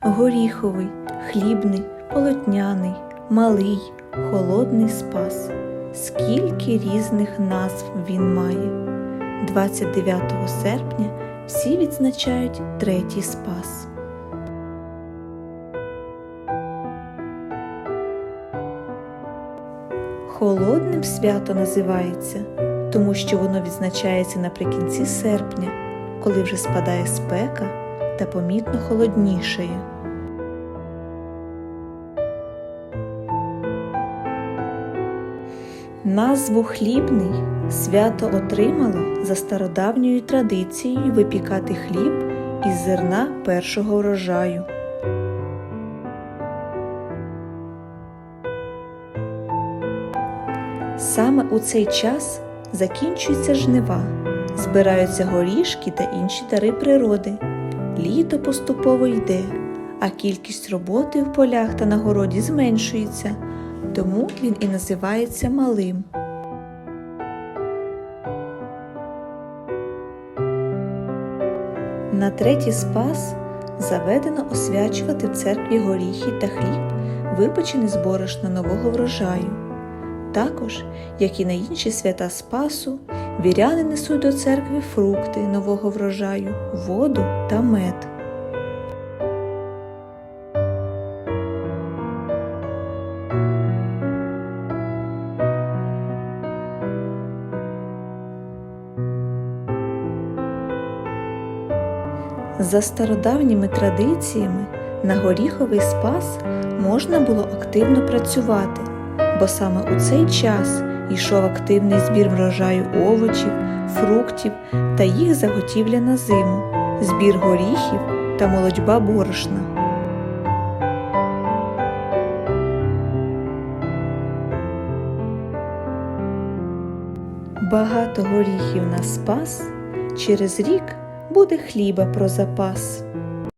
горіховий, хлібний, полотняний, малий, холодний спас. Скільки різних назв він має. 29 серпня всі відзначають третій спас. Холодним свято називається, тому що воно відзначається наприкінці серпня, коли вже спадає спека та помітно холоднішає. Назву хлібний свято отримало за стародавньою традицією випікати хліб із зерна першого врожаю. Саме у цей час закінчуються жнива, збираються горішки та інші дари природи. Літо поступово йде, а кількість роботи в полях та на городі зменшується, тому він і називається малим. На третій спас заведено освячувати в церкві горіхи та хліб, випечений з борошна нового врожаю. Також, як і на інші свята Спасу, віряни несуть до церкви фрукти нового врожаю, воду та мед. За стародавніми традиціями на горіховий спас можна було активно працювати, бо саме у цей час йшов активний збір врожаю овочів, фруктів та їх заготівля на зиму, збір горіхів та молодьба борошна. Багато горіхів на спас, через рік буде хліба про запас.